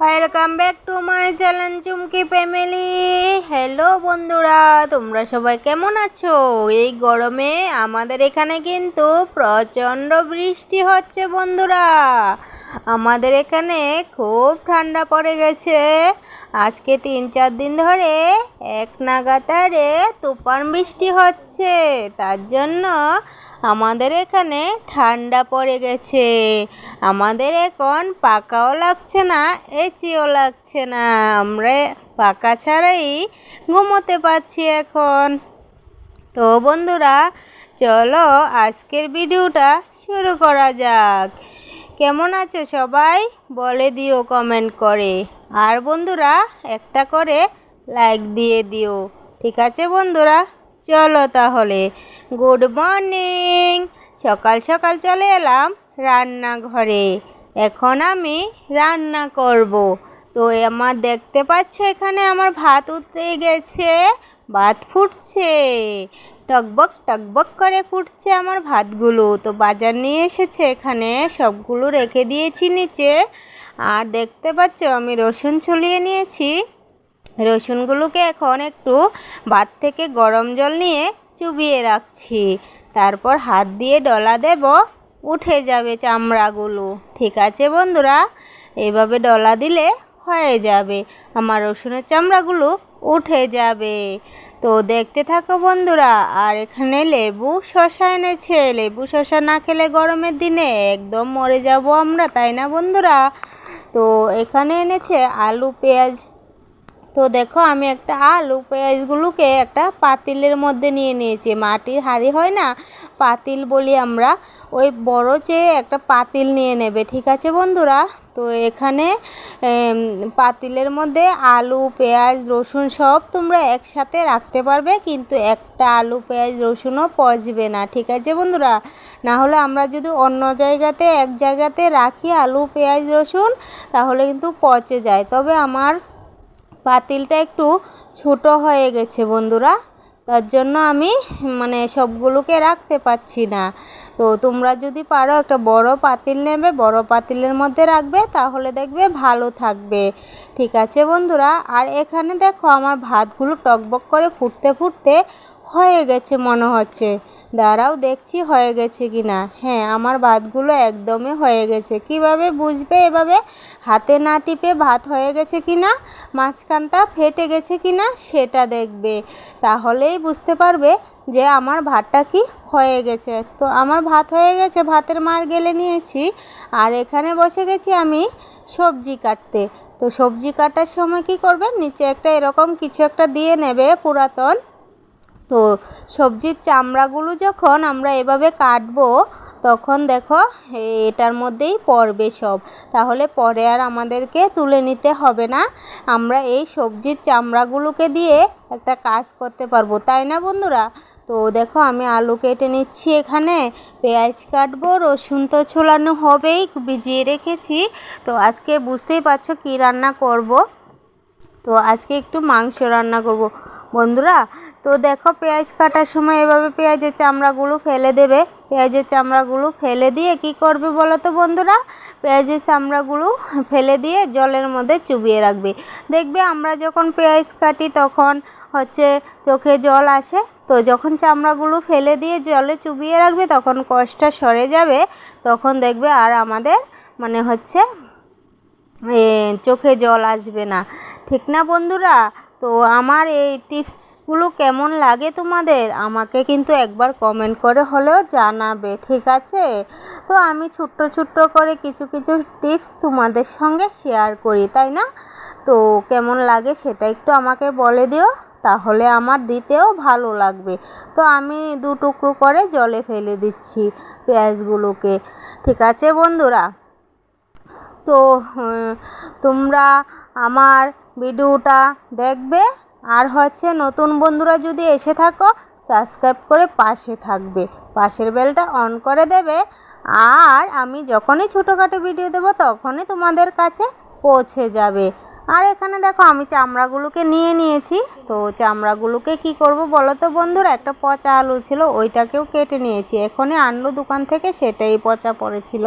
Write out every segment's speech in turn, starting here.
Welcome back to my channel Chumki family hello বন্ধুরা, তোমরা সবাই কেমন আছো? এই গরমে আমাদের এখানে কিন্তু প্রচণ্ড বৃষ্টি হচ্ছে, বন্ধুরা। আমাদের এখানে খুব ঠান্ডা পড়ে গেছে। আজকে তিন চার দিন ধরে এক নাগাতারে তুফান বৃষ্টি হচ্ছে। তার জন্য আমাদের এখানে ঠান্ডা পড়ে গেছে। আমাদের এখন পাকাও লাগছে না, এচিও লাগছে না। আমরা পাকা ছাড়াই ঘুমোতে পারছি এখন। তো বন্ধুরা, চলো আজকের ভিডিওটা শুরু করা যাক। কেমন আছো সবাই? বলে দিও কমেন্ট করে। আর বন্ধুরা, একটা করে লাইক দিয়ে দিও। ঠিক আছে বন্ধুরা? চলো তাহলে। গুড মর্নিং সকাল সকাল চলে এলাম রান্নাঘরে। এখন আমি রান্না করব। তো আমার দেখতে পাচ্ছ এখানে আমার ভাত উঠতে গেছে, ভাত ফুটছে। টকবক টকবক করে ফুটছে আমার ভাতগুলো। তো বাজার নিয়ে এসেছে এখানে, সবগুলো রেখে দিয়েছি নিচে। আর দেখতে পাচ্ছ আমি রসুন ছুলিয়ে নিয়েছি। রসুনগুলোকে এখন একটু ভাত থেকে গরম জল নিয়ে চুবিয়ে রাখছি। তারপর হাত দিয়ে ডলা দেব, উঠে যাবে চামড়াগুলো। ঠিক আছে বন্ধুরা, এভাবে ডলা দিলে হয়ে যাবে। আমার রসুনের চামড়াগুলো উঠে যাবে। তো দেখতে থাকো বন্ধুরা, আর এখানে লেবু শশা এনেছে। লেবু শশা না খেলে গরমের দিনে একদম মরে যাব আমরা, তাই না বন্ধুরা? তো এখানে এনেছে আলু, পেঁয়াজ তো দেখো, আমি একটা আলু পেঁয়াজগুলোকে একটা পাতিলের মধ্যে নিয়ে নিয়েছি। মাটির হাঁড়ি হয় না? পাতিল বলি আমরা। ওই বড় চেয়ে একটা পাতিল নিয়ে নেবে, ঠিক আছে বন্ধুরা? তো এখানে পাতিলের মধ্যে আলু, পেঁয়াজ, রসুন সব তোমরা একসাথে রাখতে পারবে, কিন্তু একটা আলু, পেঁয়াজ, রসুনও পচবে না, ঠিক আছে বন্ধুরা? না হলে আমরা যদি অন্য জায়গাতে, এক জায়গাতে রাখি আলু, পেঁয়াজ, রসুন, তাহলে কিন্তু পচে যায়। তবে আমার পাতিলটা একটু ছোট হয়ে গেছে বন্ধুরা। তার জন্য আমি মানে সবগুলোকে রাখতে পাচ্ছি না। তো তোমরা যদি পারো একটা বড় পাতিল নেবে, বড় পাতিলের মধ্যে রাখবে, তাহলে দেখবে ভালো থাকবে। ঠিক আছে বন্ধুরা? আর এখানে দেখো আমার ভাতগুলো টকবক করে ফুটতে ফুটতে হয়ে গেছে মনে হচ্ছে। দাঁড়াও, দেখছি হয়ে গেছে কি না হ্যাঁ আমার ভাতগুলো একদমই হয়ে গেছে। কীভাবে বুঝবে এভাবে? হাতে না টিপে ভাত হয়ে গেছে কি না মাঝখানটা ফেটে গেছে কি না সেটা দেখবে। তাহলেই বুঝতে পারবে যে আমার ভাতটা কি হয়ে গেছে। তো আমার ভাত হয়ে গেছে, ভাতের মার গেলে নিয়েছি। আর এখানে বসে গেছি আমি সবজি কাটতে। তো সবজি কাটার সময় কি করবে? নিচে একটা এরকম কিছু একটা দিয়ে নেবে পুরাতন। তো সবজির চামড়াগুলো যখন আমরা এভাবে কাটবো, তখন দেখো এটার মধ্যেই পড়বে সব। তাহলে পরে আর আমাদেরকে তুলে নিতে হবে না। আমরা এই সবজির চামড়াগুলোকে দিয়ে একটা কাজ করতে পারব, তাই না বন্ধুরা? তো দেখো আমি আলু কেটে নিচ্ছি এখানে, পেঁয়াজ কাটবো, রসুন তো ছোলানো হবেই, ভিজিয়ে রেখেছি। তো আজকে বুঝতেই পারছ কী রান্না করব? তো আজকে একটু মাংস রান্না করব। বন্ধুরা তো দেখো পেঁয়াজ কাটার সময় এভাবে পেঁয়াজের চামড়াগুলো ফেলে দেবে। পেঁয়াজের চামড়াগুলো ফেলে দিয়ে কি করবে বলো তো বন্ধুরা? পেঁয়াজের চামড়াগুলো ফেলে দিয়ে জলের মধ্যে চুবিয়ে রাখবে। দেখবে আমরা যখন পেঁয়াজ কাটি তখন হচ্ছে চোখে জল আসে। তো যখন চামড়াগুলো ফেলে দিয়ে জলে চুবিয়ে রাখবে তখন কষ্টটা সরে যাবে। তখন দেখবে আর আমাদের মানে হচ্ছে চোখে জল আসবে না। ঠিক না বন্ধুরা? তো আমার এই টিপসগুলো কেমন লাগে তোমাদের? আমাকে কিন্তু একবার কমেন্ট করে হলেও জানাবে, ঠিক আছে? তো আমি ছোট্ট ছোট্ট করে কিছু কিছু টিপস তোমাদের সঙ্গে শেয়ার করি, তাই না? তো কেমন লাগে সেটা একটু আমাকে বলে দিও, তাহলে আমার দিতেও ভালো লাগবে। তো আমি দু টুকরো করে জলে ফেলে দিচ্ছি পেঁয়াজগুলোকে, ঠিক আছে বন্ধুরা? তো তোমরা আমার ভিডিওটা দেখবে। আর হচ্ছে নতুন বন্ধুরা যদি এসে থাকো সাবস্ক্রাইব করে পাশে থাকবে। পাশের বেলটা অন করে দেবে। আর আমি যখনই ছোটোখাটো ভিডিও দেবো, তখনই তোমাদের কাছে পৌঁছে যাবে। আর এখানে দেখো, আমি চামড়াগুলোকে নিয়ে নিয়েছি। তো চামড়াগুলোকে কি করব বলো তো বন্ধুরা? একটা পচা আলু ছিল, ওইটাকেও কেটে নিয়েছি। এখনই আনলো দোকান থেকে সেটাই পচা পড়েছিল।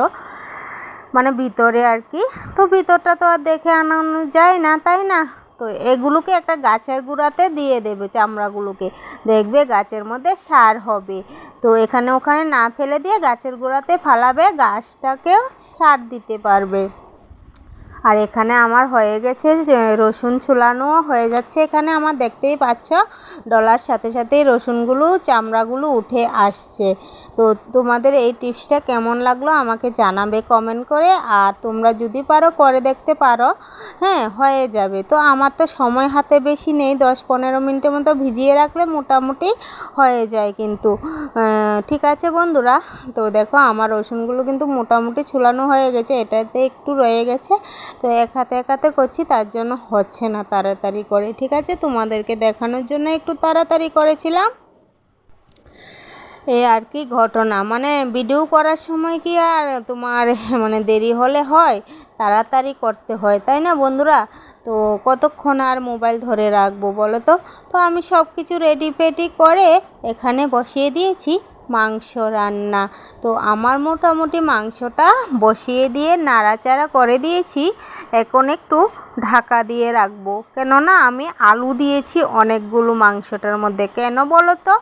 মানে ভিতরে আর কি। তো ভিতরটা তো আর দেখে আনানো যায় না, তাই না? তো এগুলোকে একটা গাছের গুঁড়াতে দিয়ে দেবে চামড়াগুলোকে। দেখবে গাছের মধ্যে সার হবে। তো এখানে ওখানে না ফেলে দিয়ে গাছের গোড়াতে ফালাবে, গাছটাকেও সার দিতে পারবে। আর এখানে আমার হয়ে গেছে রসুন ছুলানোও হয়ে যাচ্ছে এখানে, আমার দেখতেই পাচ্ছ? ডলার সাথে সাথেই রসুনগুলো, চামড়াগুলো উঠে আসছে। তো তোমাদের এই টিপসটা কেমন লাগল আমাকে জানাবে কমেন্ট করে, আর তোমরা যদি পারো করে দেখতে পারো। হ্যাঁ হয়ে যাবে। তো আমার তো সময় হাতে বেশি নেই, দশ পনেরো মিনিটের মতো ভিজিয়ে রাখলে মোটামুটি হয়ে যায় কিন্তু। ঠিক আছে বন্ধুরা, তো দেখো আমার রসুনগুলো কিন্তু মোটামুটি ছুলানো হয়ে গেছে, এটাতে একটু রয়ে গেছে। তো এক হাতে এক হাতে করছি, তার জন্য হচ্ছে না তাড়াতাড়ি করে, ঠিক আছে? তোমাদেরকে দেখানোর জন্য একটু তাড়াতাড়ি করেছিলাম। এ আর কি ঘটনা মানে ভিডিও করার সময় কি আর তোমার মানে দেরি হলে হয়, তাড়াতাড়ি করতে হয়, তাই না বন্ধুরা? তো কতক্ষণ আর মোবাইল ধরে রাখব বলো তো? তো আমি সব কিছু রেডি ফেডি করে এখানে বসিয়ে দিয়েছি। মাংস রান্না। তো আমার মোটামুটি মাংসটা বসিয়ে দিয়ে নাড়াচাড়া করে দিয়েছি। এখন একটু ঢাকা দিয়ে রাখব। কেননা আমি আলু দিয়েছি অনেকগুলো মাংসটার মধ্যে। কেন বলো তো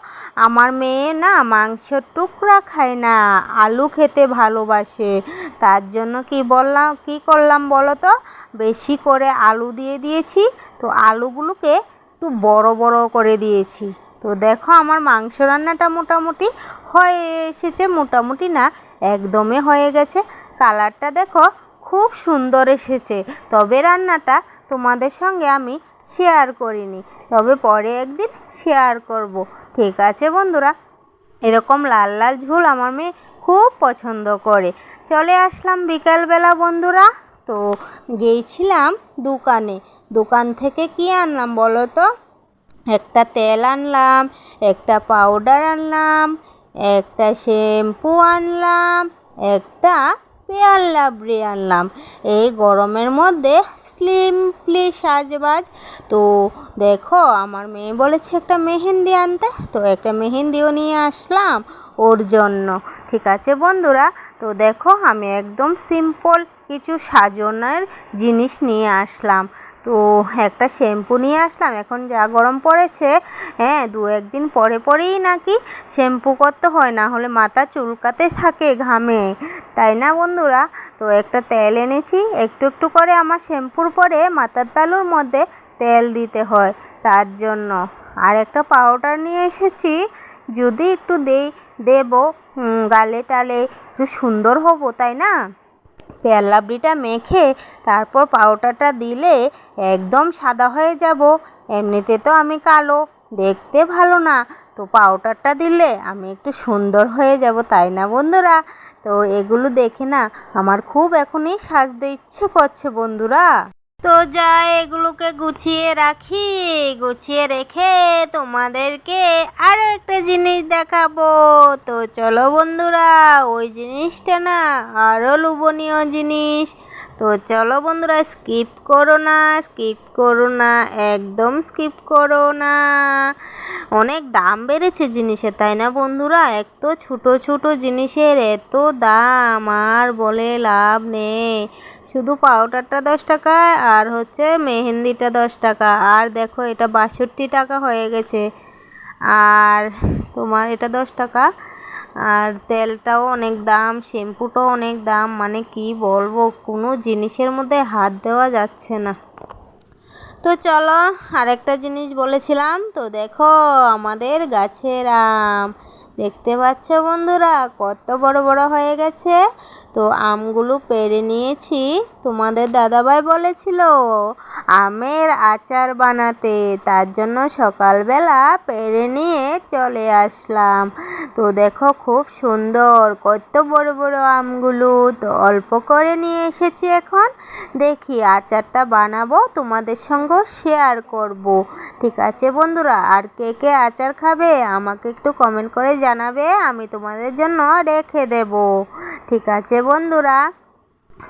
আমার মেয়ে না মাংসের টুকরা খায় না, আলু খেতে ভালোবাসে। তার জন্য কি বললাম, কি করলাম বলো তো বেশি করে আলু দিয়ে দিয়েছি। তো আলুগুলোকে একটু বড় বড় করে দিয়েছি। তো দেখো আমার মাংস রান্নাটা মোটামুটি হয়ে এসেছে, মোটামুটি না, একদমই হয়ে গেছে। কালারটা দেখো খুব সুন্দর এসেছে, তবে রান্নাটা তোমাদের সঙ্গে আমি শেয়ার করিনি, তবে পরে একদিন শেয়ার করব। ঠিক আছে বন্ধুরা, এরকম লাল লাল ঝোল আমার মেয়ে খুব পছন্দ করে। চলে আসলাম বিকালবেলা বন্ধুরা, তো গিয়েছিলাম দোকানে, দোকান থেকে কি আনলাম বলো তো? একটা তেল আনলাম, একটা পাউডার আনলাম, একটা শ্যাম্পু আনলাম, একটা পেয়ার লাবড়ি আনলাম। এই গরমের মধ্যে স্লিমলি সাজবাজ। তো দেখো, আমার মেয়ে বলেছে একটা মেহেন্দি আনতে, তো একটা মেহেন্দিও নিয়ে আসলাম ওর জন্য। ঠিক আছে বন্ধুরা? তো দেখো, আমি একদম সিম্পল কিছু সাজানোর জিনিস নিয়ে আসলাম। তো একটা শ্যাম্পু নিয়ে আসলাম, এখন যা গরম পড়েছে হ্যাঁ দু একদিন পরে পরেই নাকি শ্যাম্পু করতে হয়, না হলে মাথা চুলকাতে থাকে ঘামে, তাই না বন্ধুরা? তো একটা তেল এনেছি, একটু একটু করে আমার শ্যাম্পুর পরে মাথার তালুর মধ্যে তেল দিতে হয়, তার জন্য। আর একটা পাউডার নিয়ে এসেছি, যদি একটু দেই, দেবো গালে টালে একটু সুন্দর হব, তাই না? পেয়ার লাবড়িটা মেখে তারপর পাউডারটা দিলে একদম সাদা হয়ে যাব। এমনিতে তো আমি কালো, দেখতে ভালো না। তো পাউডারটা দিলে আমি একটু সুন্দর হয়ে যাব, তাই না বন্ধুরা? তো এগুলো দেখে না আমার খুব এখনই সাজতে ইচ্ছে করছে বন্ধুরা। তো যা এগুলোকে গুছিয়ে রাখি, গুছিয়ে রেখে তোমাদেরকে আরও একটা জিনিস দেখাবো। তো চলো বন্ধুরা, ওই জিনিসটা না আরও লোভনীয় জিনিস। তো চলো বন্ধুরা, স্কিপ করো না, স্কিপ করো না, একদম স্কিপ করো না। অনেক দাম বেড়েছে জিনিসের তাই না বন্ধুরা? এত ছোট ছোট জিনিসের এত দাম, আর বলে লাভ নেই। শুধু পাউডারটা দশ টাকা আর হচ্ছে মেহেন্দিটা দশ টাকা। আর দেখো, এটা বাষট্টি টাকা হয়ে গেছে। আর তোমার এটা দশ টাকা। আর তেলটাও অনেক দাম, শ্যাম্পুটাও অনেক দাম। মানে কি বলব, কোনো জিনিসের মধ্যে হাত দেওয়া যাচ্ছে না। তো চলো, আরেকটা জিনিস বলেছিলাম। তো দেখো, আমাদের গাছের আম। দেখতে পাচ্ছ বন্ধুরা, কত বড় বড় হয়ে গেছে। তো আমগুলো পেড়ে নিয়েছি। তোমাদের দাদাভাই বলেছিল, আমের আচার বানাতে। তার জন্য সকালবেলা পেরে নিয়ে চলে আসলাম। তো দেখো খুব সুন্দর, কত বড় বড় আমগুলো। তো অল্প করে নিয়ে এসেছি এখন। দেখি আচারটা বানাবো, তোমাদের সঙ্গে শেয়ার করব। ঠিক আছে বন্ধুরা, আর কে কে আচার খাবে আমাকে একটু কমেন্ট করে জানাবে, আমি তোমাদের জন্য রেখে দেব। ঠিক আছে বন্ধুরা।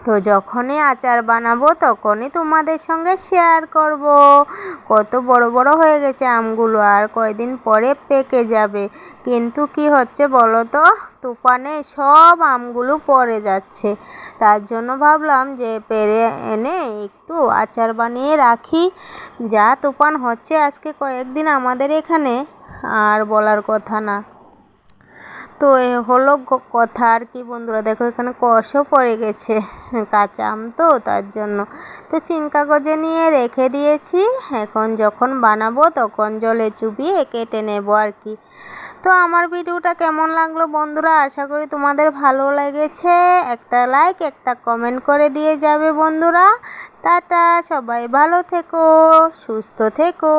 তো যখনই আচার বানাবো, তখনই তোমাদের সঙ্গে শেয়ার করব। কত বড় বড় হয়ে গেছে আমগুলো, আর কয়দিন পরে পেকে যাবে। কিন্তু কি হচ্ছে বলো তো তুফানে সব আমগুলো পড়ে যাচ্ছে। তার জন্য ভাবলাম যে পেরে এনে একটু আচার বানিয়ে রাখি। যা তুফান হচ্ছে আজকে কয়েকদিন আমাদের এখানে, আর বলার কথা না। তো হলো কথা আর কি বন্ধুরা। দেখো এখানে কষও পড়ে গেছে, কাঁচা আম তো তার জন্য। তো সিম কাগজে নিয়ে রেখে দিয়েছি। এখন যখন বানাবো তখন জলে চুবিয়ে কেটে নেব আর কি। তো আমার ভিডিওটা কেমন লাগল বন্ধুরা? আশা করি তোমাদের ভালো লেগেছে। একটা লাইক, একটা কমেন্ট করে দিয়ে যাবে বন্ধুরা। টাটা, সবাই ভালো থেকো, সুস্থ থেকো।